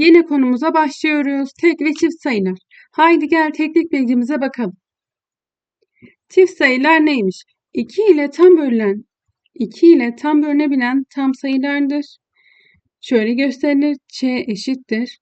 Yeni konumuza başlıyoruz. Tek ve çift sayılar. Haydi gel teknik bilgimize bakalım. Çift sayılar neymiş? 2 ile tam bölünen, 2 ile tam bölünebilen tam sayılardır. Şöyle gösterilir. Ç eşittir.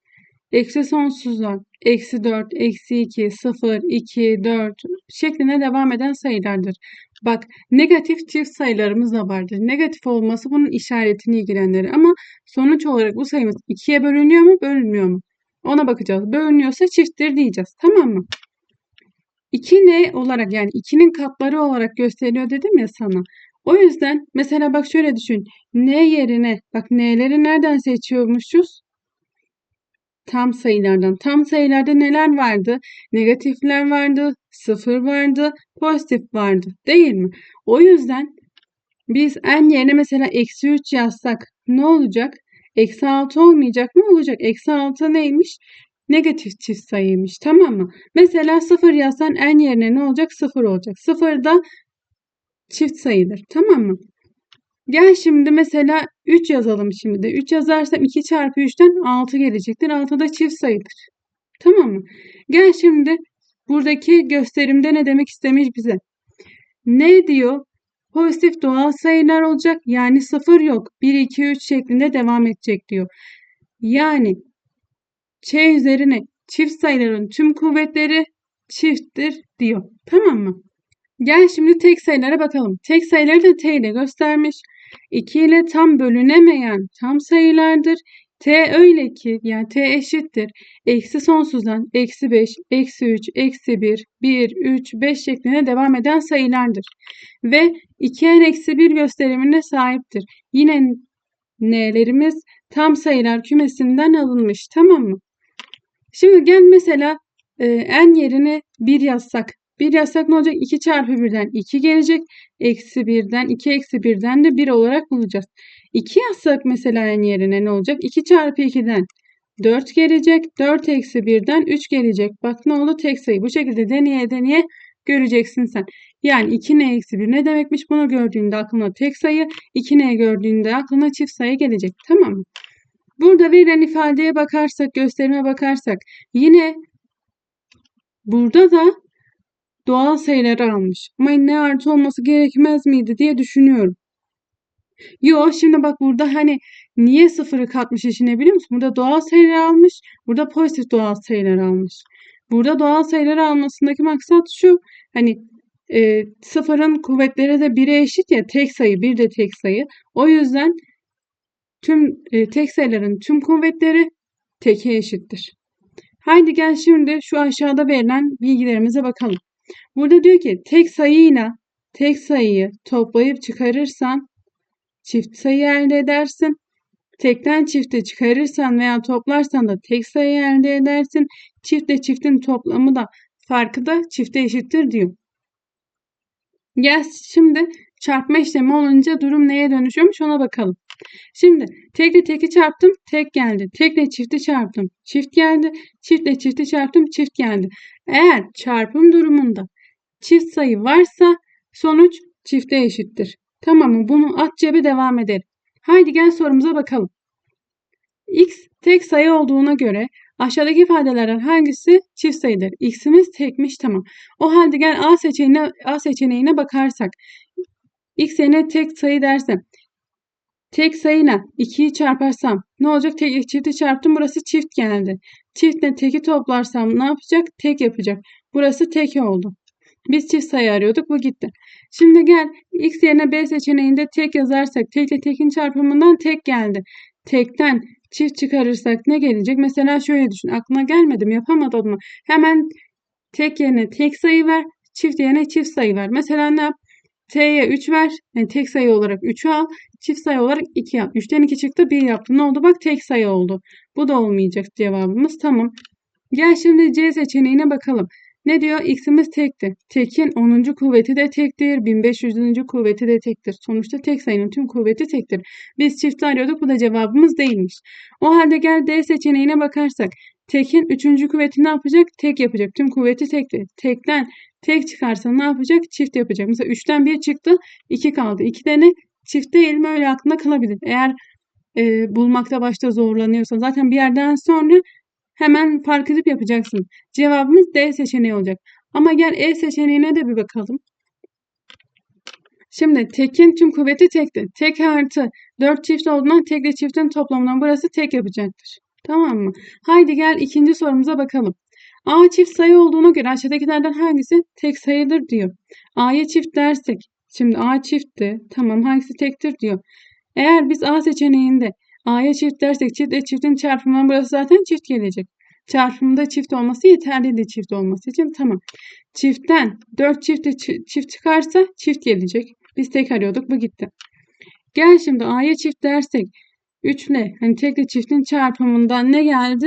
Eksi sonsuzlar. Eksi 4, eksi 2, 0, 2, 4 şeklinde devam eden sayılardır. Bak negatif çift sayılarımız da vardır. Negatif olması bunun işaretini ilgilendirir. Ama sonuç olarak bu sayımız 2'ye bölünüyor mu bölünmüyor mu? Ona bakacağız. Bölünüyorsa çifttir diyeceğiz. Tamam mı? 2 ne olarak yani 2'nin katları olarak gösteriyor dedim ya sana. O yüzden mesela bak şöyle düşün. N yerine bak n'leri nereden seçiyormuşuz? Tam sayılardan. Tam sayılarda neler vardı? Negatifler vardı, sıfır vardı, pozitif vardı. Değil mi? O yüzden biz n yerine mesela eksi 3 yazsak ne olacak? Eksi 6 olmayacak mı? Olacak. Eksi 6 neymiş? Negatif çift sayıymış. Tamam mı? Mesela 0 yazsan n yerine ne olacak? 0 olacak. 0 da çift sayıdır. Tamam mı? Gel şimdi mesela 3 yazalım şimdi de. 3 yazarsam 2 çarpı 3'ten 6 gelecektir. 6 da çift sayıdır. Tamam mı? Gel şimdi buradaki gösterimde ne demek istemiş bize? Ne diyor? Pozitif doğal sayılar olacak. Yani 0 yok. 1, 2, 3 şeklinde devam edecek diyor. Yani Ç üzerine çift sayıların tüm kuvvetleri çifttir diyor. Tamam mı? Gel şimdi tek sayılara bakalım. Tek sayıları da T ile göstermiş. 2 ile tam bölünemeyen tam sayılardır. T öyle ki yani T eşittir. Eksi sonsuzdan eksi 5, eksi 3, eksi 1, 1, 3, 5 şeklinde devam eden sayılardır. Ve 2n eksi 1 gösterimine sahiptir. Yine n'lerimiz tam sayılar kümesinden alınmış. Tamam mı? Şimdi gel mesela e, n yerine 1 yazsak. 1 yazsak ne olacak? 2 çarpı 1'den 2 gelecek. Eksi 1'den 2 eksi 1'den de 1 olarak bulacağız. 2 yazsak mesela n yerine ne olacak? 2 çarpı 2'den 4 gelecek. 4 eksi 1'den 3 gelecek. Bak ne oldu? Tek sayı. Bu şekilde deneye deneye göreceksin sen. Yani 2n eksi 1 ne demekmiş? Bunu gördüğünde aklına tek sayı. 2n gördüğünde aklına çift sayı gelecek. Tamam mı? Burada verilen ifadeye bakarsak, gösterime bakarsak yine burada da doğal sayıları almış. Ama ne artı olması gerekmez miydi diye düşünüyorum. Yo şimdi bak burada hani niye sıfırı katmış içine biliyor musun? Burada doğal sayılar almış. Burada pozitif doğal sayılar almış. Burada doğal sayıları almasındaki maksat şu. Hani e, sıfırın kuvvetleri de 1'e eşit ya tek sayı bir de tek sayı. O yüzden tüm e, tek sayıların tüm kuvvetleri teke eşittir. Haydi gel şimdi şu aşağıda verilen bilgilerimize bakalım. Burada diyor ki tek sayıyla tek sayıyı toplayıp çıkarırsan çift sayı elde edersin. Tekten çifte çıkarırsan veya toplarsan da tek sayı elde edersin. Çiftle çiftin toplamı da farkı da çifte eşittir diyor. Gel şimdi çarpma işlemi olunca durum neye dönüşüyormuş ona bakalım. Şimdi tekle teki çarptım tek geldi. Tekle çifti çarptım çift geldi. Çiftle çifti çarptım çift geldi. Eğer çarpım durumunda çift sayı varsa sonuç çifte eşittir. Tamam mı? Bunu at cebe devam edelim. Haydi gel sorumuza bakalım. X tek sayı olduğuna göre aşağıdaki ifadelerden hangisi çift sayıdır? X'imiz tekmiş tamam. O halde gel A seçeneğine, A seçeneğine bakarsak. X yerine tek sayı dersem. Tek sayıyla 2'yi çarparsam ne olacak? Tek çifti çarptım burası çift geldi. Çiftle teki toplarsam ne yapacak? Tek yapacak. Burası tek oldu. Biz çift sayı arıyorduk. Bu gitti. Şimdi gel x yerine b seçeneğinde tek yazarsak tek ile tekin çarpımından tek geldi. Tekten çift çıkarırsak ne gelecek? Mesela şöyle düşün. Aklına gelmedi mi? Yapamadım mı? Hemen tek yerine tek sayı ver. Çift yerine çift sayı ver. Mesela ne yap? T'ye 3 ver. Yani tek sayı olarak 3'ü al. Çift sayı olarak 2 yap. 3'ten 2 çıktı 1 yaptı. Ne oldu? Bak tek sayı oldu. Bu da olmayacak cevabımız. Tamam. Gel şimdi C seçeneğine bakalım. Ne diyor? X'imiz tekti. Tekin 10. kuvveti de tektir. 1500. kuvveti de tektir. Sonuçta tek sayının tüm kuvveti tektir. Biz çifti arıyorduk. Bu da cevabımız değilmiş. O halde gel D seçeneğine bakarsak. Tekin 3. kuvveti ne yapacak? Tek yapacak. Tüm kuvveti tektir. Tekten tek çıkarsa ne yapacak? Çift yapacak. Mesela 3'ten 1 çıktı. 2 kaldı. 2 de ne? Çift değil mi? Öyle aklında kalabilir. Eğer e, bulmakta başta zorlanıyorsan zaten bir yerden sonra hemen fark edip yapacaksın. Cevabımız D seçeneği olacak. Ama gel E seçeneğine de bir bakalım. Şimdi tekin tüm kuvveti tekti. Tek artı 4 çift olduğundan tekle çiftin toplamından burası tek yapacaktır. Tamam mı? Haydi gel ikinci sorumuza bakalım. A çift sayı olduğuna göre aşağıdakilerden hangisi tek sayıdır diyor. A'ya çift dersek. Şimdi A çiftti. Tamam hangisi tektir diyor. Eğer biz A seçeneğinde A'ya çift dersek çift ile çiftin çarpımından burası zaten çift gelecek. Çarpımda çift olması yeterliydi çift olması için. Tamam. Çiftten 4 çifte çift çıkarsa çift gelecek. Biz tek arıyorduk. Bu gitti. Gel şimdi A'ya çift dersek 3 ile hani tekle çiftin çarpımından ne geldi?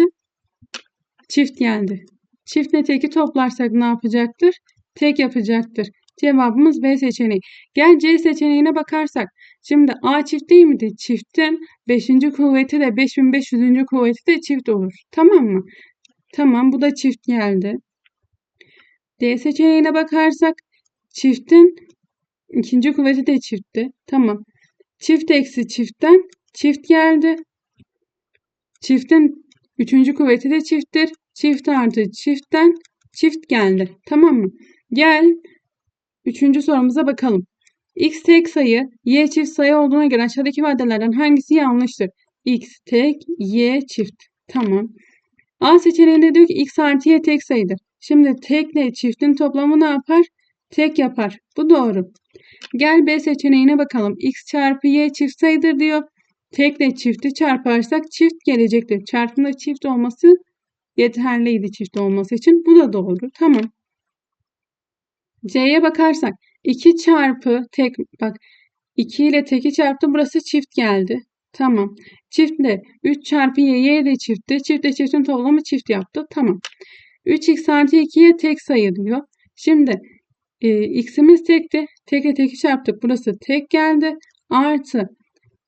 Çift geldi. Çiftle teki toplarsak ne yapacaktır? Tek yapacaktır. Cevabımız B seçeneği. Gel C seçeneğine bakarsak. Şimdi A çift değil miydi? Çiftin 5. kuvveti de 5500. kuvveti de çift olur. Tamam mı? Tamam bu da çift geldi. D seçeneğine bakarsak çiftin ikinci kuvveti de çiftti. Tamam. Çift eksi çiftten çift geldi. Çiftin üçüncü kuvveti de çifttir. Çift artı çiftten çift geldi. Tamam mı? Gel üçüncü sorumuza bakalım. X tek sayı, Y çift sayı olduğuna göre aşağıdaki ifadelerden hangisi yanlıştır? X tek, Y çift. Tamam. A seçeneğinde diyor ki X artı Y tek sayıdır. Şimdi tekle çiftin toplamı ne yapar? Tek yapar. Bu doğru. Gel B seçeneğine bakalım. X çarpı Y çift sayıdır diyor. Tekle çifti çarparsak çift gelecektir. Çarpımda çift olması yeterliydi çift olması için. Bu da doğru. Tamam. C'ye bakarsak 2 çarpı tek bak 2 ile teki çarptı. Burası çift geldi. Tamam. Çiftle 3 çarpı y, y de çiftti. Çiftle çiftin toplamı çift yaptı. Tamam. 3x artı 2'ye tek sayı diyor. Şimdi e, x'imiz tekti. Tekle teki çarptık. Burası tek geldi. Artı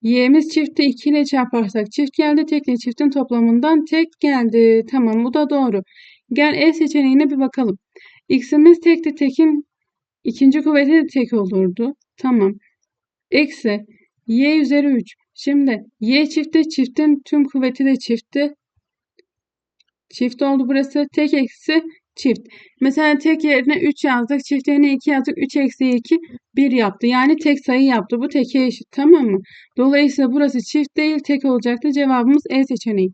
y'miz çifti. 2 ile çarparsak çift geldi. Tekle çiftin toplamından tek geldi. Tamam bu da doğru. Gel E seçeneğine bir bakalım. x'imiz tekti. Tekin ikinci kuvveti de tek olurdu. Tamam. Eksi y üzeri 3. Şimdi y çifti çiftin tüm kuvveti de çiftti. Çift oldu burası. Tek eksi çift. Mesela tek yerine 3 yazdık. Çift yerine 2 yazdık. 3 eksi 2 1 yaptı. Yani tek sayı yaptı. Bu teke eşit. Tamam mı? Dolayısıyla burası çift değil tek olacaktı. Cevabımız E seçeneği.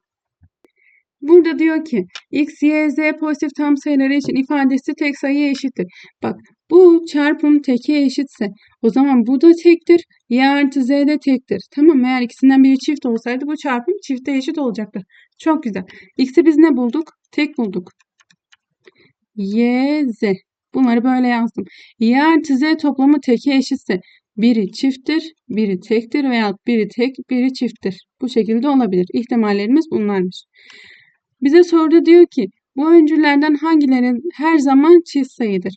Burada diyor ki x, y, z pozitif tam sayıları için ifadesi tek sayıya eşittir. Bak bu çarpım teke eşitse o zaman bu da tektir. Y artı z de tektir. Tamam eğer ikisinden biri çift olsaydı bu çarpım çifte eşit olacaktır. Çok güzel. X'i biz ne bulduk? Tek bulduk. Y, Z. Bunları böyle yazdım. Y artı Z toplamı teke eşitse biri çifttir, biri tektir veya biri tek, biri çifttir. Bu şekilde olabilir. İhtimallerimiz bunlarmış. Bize soruda diyor ki bu öncüllerden hangileri her zaman çift sayıdır?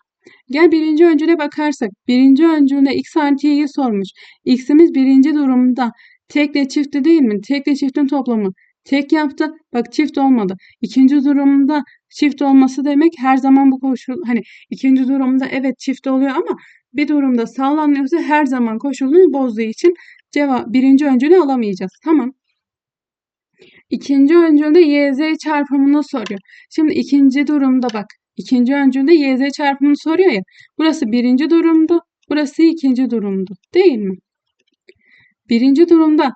Gel birinci öncüle bakarsak. Birinci öncülde x artı y'yi sormuş. x'imiz birinci durumda tekle çifti değil mi? Tekle çiftin toplamı. Tek yaptı. Bak çift olmadı. İkinci durumda çift olması demek her zaman bu koşul hani ikinci durumda evet çift oluyor ama bir durumda sağlanmıyorsa her zaman koşulunu bozduğu için cevap birinci öncülü alamayacağız. Tamam. İkinci öncülde YZ çarpımını soruyor. Şimdi ikinci durumda bak. İkinci öncülde YZ çarpımını soruyor ya. Burası birinci durumdu. Burası ikinci durumdu. Değil mi? Birinci durumda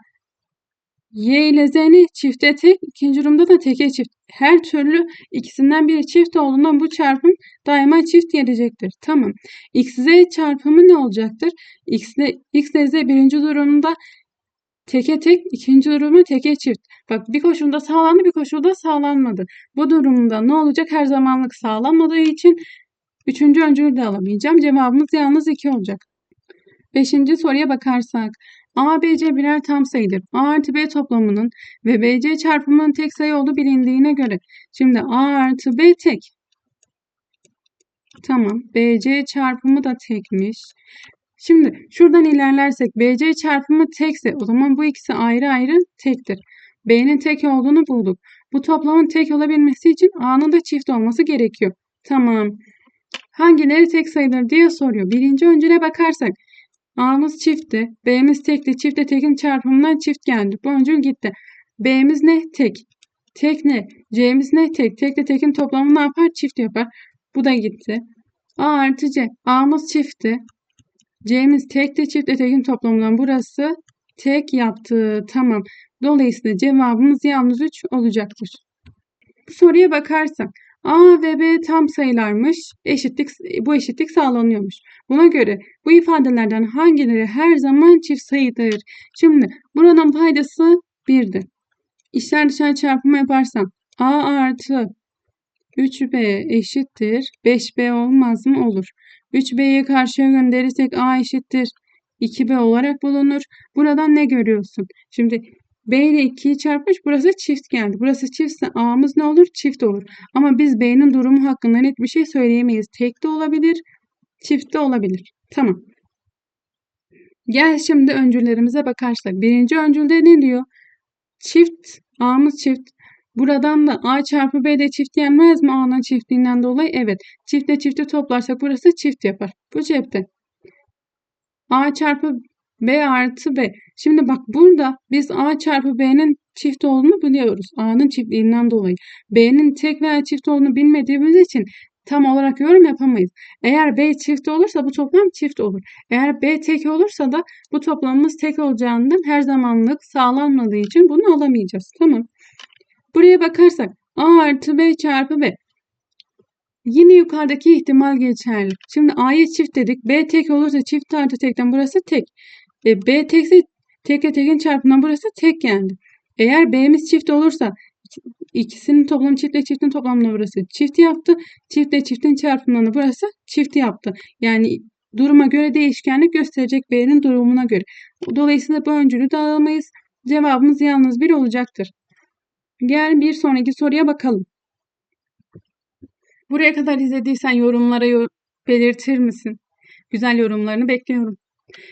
Y ile Z'ni çifte tek, ikinci durumda da teke çift. Her türlü ikisinden biri çift olduğundan bu çarpım daima çift gelecektir. Tamam. X, Z çarpımı ne olacaktır? X X ile Z birinci durumda teke tek, ikinci durumda teke çift. Bak bir koşulda sağlandı, bir koşulda sağlanmadı. Bu durumda ne olacak? Her zamanlık sağlanmadığı için üçüncü öncülü de alamayacağım. Cevabımız yalnız 2 olacak. Beşinci soruya bakarsak. A, B, C birer tam sayıdır. A artı B toplamının ve B, C çarpımının tek sayı olduğu bilindiğine göre. Şimdi A artı B tek. Tamam. B, C çarpımı da tekmiş. Şimdi şuradan ilerlersek BC çarpımı tekse o zaman bu ikisi ayrı ayrı tektir. B'nin tek olduğunu bulduk. Bu toplamın tek olabilmesi için A'nın da çift olması gerekiyor. Tamam. Hangileri tek sayıdır diye soruyor. Birinci öncüle bakarsak A'mız çiftti. B'miz tekti. Çiftle tekin çarpımından çift geldi. Öncül gitti. B'miz ne? Tek. Tek ne? C'miz ne? Tek. Tekle tekin toplamı ne yapar? Çift yapar. Bu da gitti. A artı C. A'mız çiftti. C'miz tekti. Çiftle tekin toplamından burası tek yaptı. Tamam. Dolayısıyla cevabımız yalnız 3 olacaktır. Bu soruya bakarsak A ve B tam sayılarmış. Eşitlik bu eşitlik sağlanıyormuş. Buna göre bu ifadelerden hangileri her zaman çift sayıdır? Şimdi buranın paydası 1'dir. İşler dışarı çarpımı yaparsam A artı 3B eşittir. 5B olmaz mı? Olur. 3B'yi karşıya gönderirsek A eşittir. 2B olarak bulunur. Buradan ne görüyorsun? Şimdi B ile 2'yi çarpmış. Burası çift geldi. Burası çiftse A'mız ne olur? Çift olur. Ama biz B'nin durumu hakkında net bir şey söyleyemeyiz. Tek de olabilir, çift de olabilir. Tamam. Gel şimdi öncüllerimize bakarsak. Birinci öncülde ne diyor? Çift, A'mız çift. Buradan da A çarpı B de çift yenmez mi A'nın çiftliğinden dolayı? Evet. Çiftle çifti toplarsak burası çift yapar. Bu cepte. A çarpı B artı B. Şimdi bak burada biz A çarpı B'nin çift olduğunu biliyoruz. A'nın çiftliğinden dolayı. B'nin tek veya çift olduğunu bilmediğimiz için tam olarak yorum yapamayız. Eğer B çift olursa bu toplam çift olur. Eğer B tek olursa da bu toplamımız tek olacağından her zamanlık sağlanmadığı için bunu alamayacağız. Tamam. Buraya bakarsak A artı B çarpı B. Yine yukarıdaki ihtimal geçerli. Şimdi A'ya çift dedik. B tek olursa çift artı tekten burası tek. E, B tekse tekle tekin çarpımından burası tek geldi. Eğer B'miz çift olursa ikisinin toplamı çiftle çiftin toplamından burası çift yaptı. Çiftle çiftin çarpımından burası çift yaptı. Yani duruma göre değişkenlik gösterecek B'nin durumuna göre. Dolayısıyla bu öncülü de alamayız. Cevabımız yalnız bir olacaktır. Gel bir sonraki soruya bakalım. Buraya kadar izlediysen yorumlara belirtir misin? Güzel yorumlarını bekliyorum.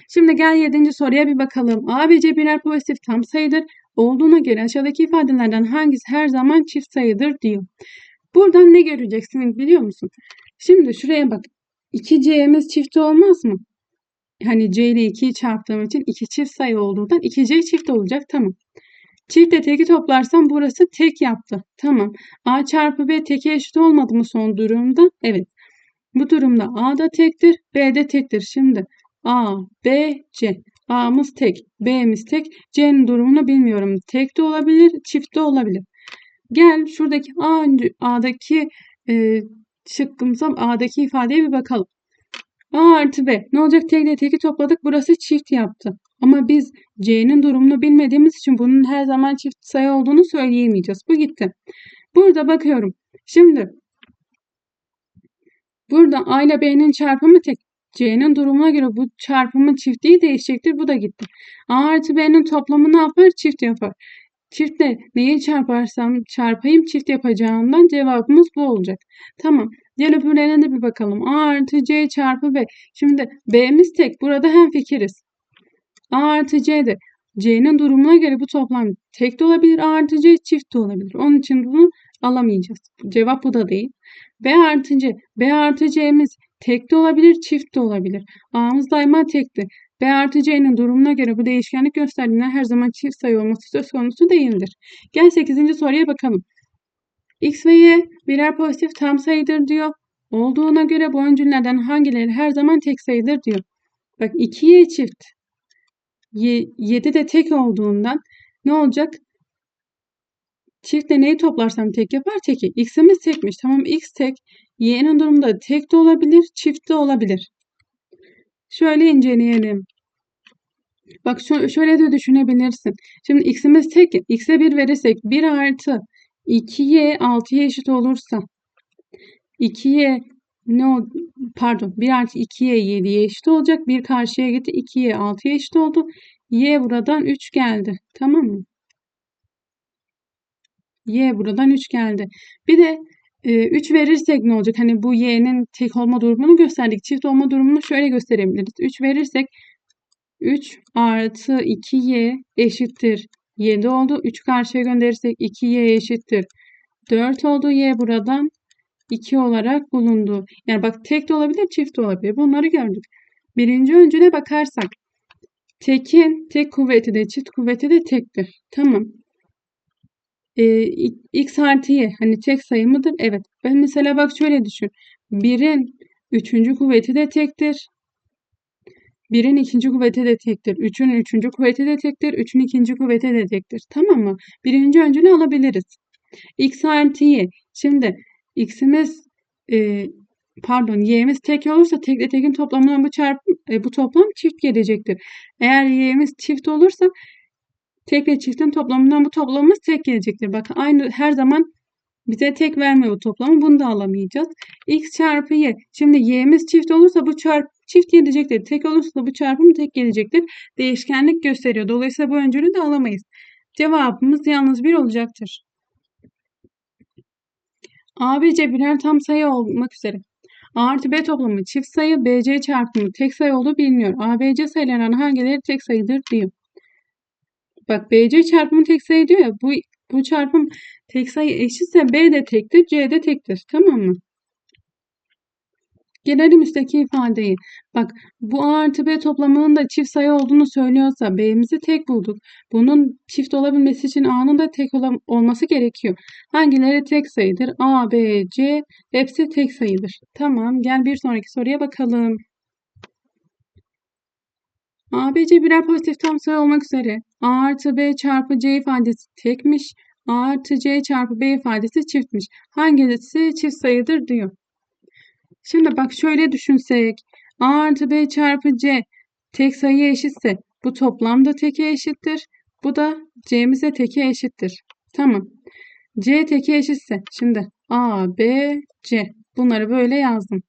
Şimdi gel 7. soruya bir bakalım. A ve C birer pozitif tam sayıdır. Olduğuna göre aşağıdaki ifadelerden hangisi her zaman çift sayıdır diyor. Buradan ne göreceksin biliyor musun? Şimdi şuraya bak. 2C'miz çift olmaz mı? Hani C ile 2'yi çarptığım için 2 çift sayı olduğundan 2C çift olacak. Tamam. Çiftle teki toplarsam burası tek yaptı. Tamam. A çarpı B teke eşit olmadı mı son durumda? Evet. Bu durumda A da tektir, B de tektir. Şimdi A, B, C. A'mız tek, B'miz tek. C'nin durumunu bilmiyorum. Tek de olabilir, çift de olabilir. Gel şuradaki A, A'daki e, şıkkımıza A'daki ifadeye bir bakalım. A artı B. Ne olacak? Tek ile teki topladık. Burası çift yaptı. Ama biz C'nin durumunu bilmediğimiz için bunun her zaman çift sayı olduğunu söyleyemeyeceğiz. Bu gitti. Burada bakıyorum. Şimdi burada A ile B'nin çarpımı tek. C'nin durumuna göre bu çarpımın çiftliği değişecektir. Bu da gitti. A artı B'nin toplamı ne yapar? Çift yapar. Çiftle neyi çarparsam çarpayım çift yapacağından cevabımız bu olacak. Tamam. Diğer öbürlerine de bir bakalım. A artı C çarpı B. Şimdi B'miz tek. Burada hem fikiriz. A artı C de C'nin durumuna göre bu toplam tek de olabilir. A artı C çift de olabilir. Onun için bunu alamayacağız. Cevap bu da değil. B artı C. B artı C'miz tek de olabilir, çift de olabilir. A'mız daima tekti. B artı C'nin durumuna göre bu değişkenlik gösterdiğinden her zaman çift sayı olması söz konusu değildir. Gel 8. soruya bakalım. X ve Y birer pozitif tam sayıdır diyor. Olduğuna göre bu öncüllerden hangileri her zaman tek sayıdır diyor. Bak 2Y çift. Y, 7 de tek olduğundan ne olacak? Çiftle neyi toplarsam tek yapar? Teki. X'imiz tekmiş. Tamam X tek. Y'nin durumunda tek de olabilir, çift de olabilir. Şöyle inceleyelim. Bak şöyle de düşünebilirsin. Şimdi x'imiz tek. x'e 1 verirsek 1 artı 2y 6'ya eşit olursa 2y ne o pardon 1 artı 2y 7'ye eşit olacak. 1 karşıya gitti. 2y 6'ya eşit oldu. y buradan 3 geldi. Tamam mı? y buradan 3 geldi. Bir de 3 verirsek ne olacak? Hani bu y'nin tek olma durumunu gösterdik. Çift olma durumunu şöyle gösterebiliriz. 3 verirsek 3 artı 2y eşittir 7 oldu. 3 karşıya gönderirsek 2y eşittir 4 oldu. y buradan 2 olarak bulundu. Yani bak tek de olabilir, çift de olabilir. Bunları gördük. Birinci öncüle bakarsak tekin tek kuvveti de çift kuvveti de tektir. Tamam. Ee, x artı y hani tek sayı mıdır? Evet. Ben mesela bak şöyle düşün. 1'in üçüncü kuvveti de tektir. 1'in ikinci kuvveti de tektir. 3'ün üçüncü kuvveti de tektir. 3'ün ikinci kuvveti de tektir. Tamam mı? Birinci öncülü alabiliriz. x artı y. Şimdi x'imiz e, pardon y'miz tek olursa tekle tekin toplamından bu çarpım e, bu toplam çift gelecektir. Eğer y'miz çift olursa tekle çiftin toplamından bu toplamımız tek gelecektir. Bakın aynı her zaman bize tek vermiyor bu toplamı. Bunu da alamayacağız. x çarpı y. Şimdi y'miz çift olursa bu çarp çift gelecektir. Tek olursa da bu çarpım tek gelecektir. Değişkenlik gösteriyor. Dolayısıyla bu öncülü de alamayız. Cevabımız yalnız bir olacaktır. A, B, C birer tam sayı olmak üzere. A artı B toplamı çift sayı, BC çarpımı tek sayı olduğu biliniyor. A, B, C sayılarından hangileri tek sayıdır diyor. Bak BC çarpımı tek sayı diyor ya. Bu, bu çarpım tek sayı eşitse B de tektir, C de tektir. Tamam mı? Gelelim üstteki ifadeyi. Bak bu A artı B toplamının da çift sayı olduğunu söylüyorsa B'mizi tek bulduk. Bunun çift olabilmesi için A'nın da tek olması gerekiyor. Hangileri tek sayıdır? A, B, C hepsi tek sayıdır. Tamam gel bir sonraki soruya bakalım. A, B, C birer pozitif tam sayı olmak üzere. A artı B çarpı C ifadesi tekmiş. A artı C çarpı B ifadesi çiftmiş. Hangisi çift sayıdır diyor. Şimdi bak şöyle düşünsek. A artı B çarpı C tek sayı eşitse bu toplam da teke eşittir. Bu da C'mize teke eşittir. Tamam. C teke eşitse şimdi A, B, C. Bunları böyle yazdım.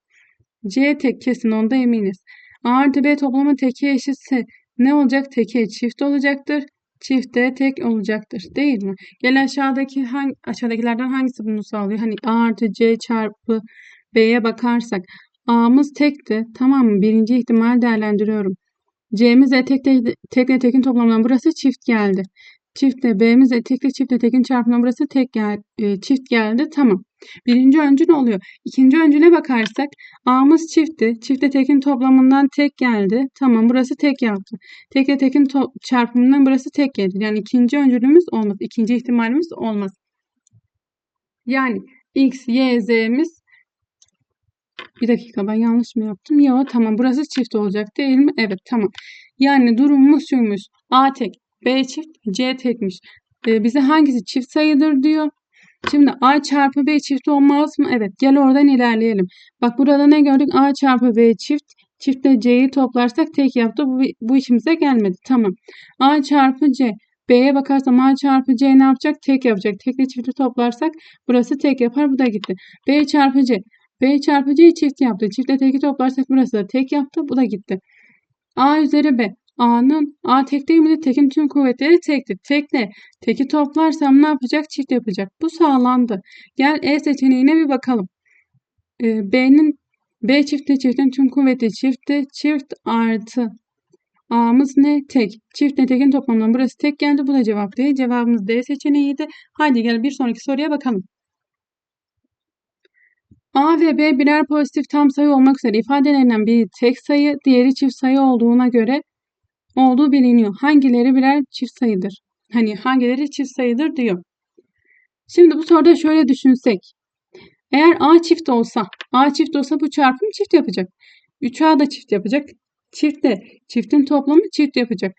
C tek kesin onda eminiz. A artı B toplamı teke eşitse ne olacak? Teke çift olacaktır. Çift de tek olacaktır. Değil mi? Gel aşağıdaki hangi, aşağıdakilerden hangisi bunu sağlıyor? Hani A artı C çarpı B'ye bakarsak A'mız tekti. Tamam mı? Birinci ihtimal değerlendiriyorum. C'miz etekle tekle tekin toplamından burası çift geldi. Çiftle B'miz etekle çiftle tekin çarpımından burası tek gel e, çift geldi. Tamam. Birinci öncü ne oluyor? İkinci öncüne bakarsak A'mız çiftti. Çiftle tekin toplamından tek geldi. Tamam burası tek yaptı. Tekle tekin çarpımından burası tek geldi. Yani ikinci öncülümüz olmaz. İkinci ihtimalimiz olmaz. Yani X, Y, Z'miz bir dakika ben yanlış mı yaptım? Yok tamam burası çift olacak değil mi? Evet tamam. Yani durumumuz şuymuş. A tek, B çift, C tekmiş. Ee, bize hangisi çift sayıdır diyor. Şimdi A çarpı B çift olmaz mı? Evet gel oradan ilerleyelim. Bak burada ne gördük? A çarpı B çift. Çiftle C'yi toplarsak tek yaptı. Bu, bu işimize gelmedi. Tamam. A çarpı C. B'ye bakarsam A çarpı C ne yapacak? Tek yapacak. Tekle çifti toplarsak burası tek yapar. Bu da gitti. B çarpı C. B çarpı C çift yaptı. Çiftle teki toplarsak burası da tek yaptı. Bu da gitti. A üzeri B. A'nın A tek değil mi? Tekin tüm kuvvetleri tektir. Tekle teki toplarsam ne yapacak? Çift yapacak. Bu sağlandı. Gel E seçeneğine bir bakalım. Ee, B'nin B çiftle çiftin tüm kuvveti çiftti. Çift artı A'mız ne? Tek. Çiftle tekin toplamından burası tek geldi. Bu da cevap değil. Cevabımız D seçeneğiydi. Haydi gel bir sonraki soruya bakalım. A ve B birer pozitif tam sayı olmak üzere ifadelerinden biri tek sayı, diğeri çift sayı olduğuna göre olduğu biliniyor. Hangileri birer çift sayıdır? Hani hangileri çift sayıdır diyor. Şimdi bu soruda şöyle düşünsek. Eğer A çift olsa, A çift olsa bu çarpım çift yapacak. 3A da çift yapacak. Çift de çiftin toplamı çift yapacak.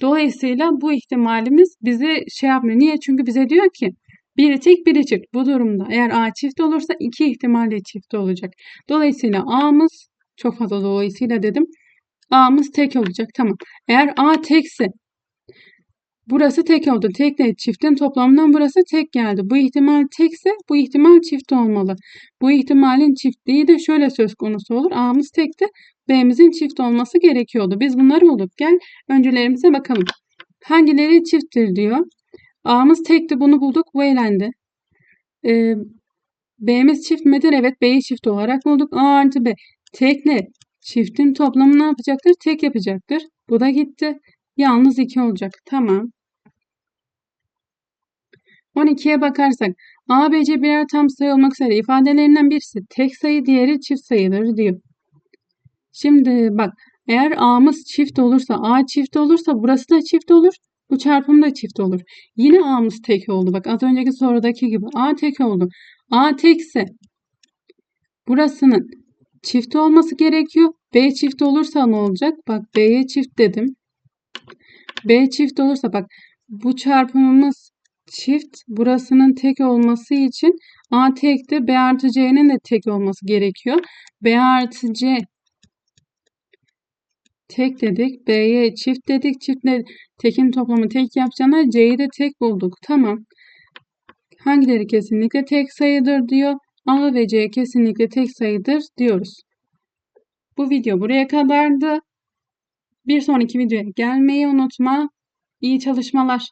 Dolayısıyla bu ihtimalimiz bize şey yapmıyor. Niye? Çünkü bize diyor ki biri tek biri çift. Bu durumda eğer A çift olursa iki ihtimalle çift olacak. Dolayısıyla A'mız çok fazla dolayısıyla dedim. A'mız tek olacak. Tamam. Eğer A tekse burası tek oldu. Tekle çiftin toplamından burası tek geldi. Bu ihtimal tekse bu ihtimal çift olmalı. Bu ihtimalin çiftliği de şöyle söz konusu olur. A'mız tekti. B'mizin çift olması gerekiyordu. Biz bunları bulup gel öncelerimize bakalım. Hangileri çifttir diyor. A'mız tekti bunu bulduk. Bu elendi. Ee, B'miz çift midir? Evet B'yi çift olarak bulduk. A artı B. Tekle çiftin toplamı ne yapacaktır? Tek yapacaktır. Bu da gitti. Yalnız 2 olacak. Tamam. 12'ye bakarsak A, B, C birer tam sayı olmak üzere ifadelerinden birisi tek sayı diğeri çift sayıdır diyor. Şimdi bak Eğer A'mız çift olursa, A çift olursa burası da çift olur. Bu çarpım da çift olur. Yine A'mız tek oldu. Bak az önceki sorudaki gibi. A tek oldu. A tekse burasının çift olması gerekiyor. B çift olursa ne olacak? Bak B'ye çift dedim. B çift olursa bak bu çarpımımız çift. Burasının tek olması için A tek de B artı C'nin de tek olması gerekiyor. B artı C tek dedik. B'ye çift dedik. Çiftle tekin toplamı tek yapacağına C'yi de tek bulduk. Tamam. Hangileri kesinlikle tek sayıdır diyor. A ve C kesinlikle tek sayıdır diyoruz. Bu video buraya kadardı. Bir sonraki videoya gelmeyi unutma. İyi çalışmalar.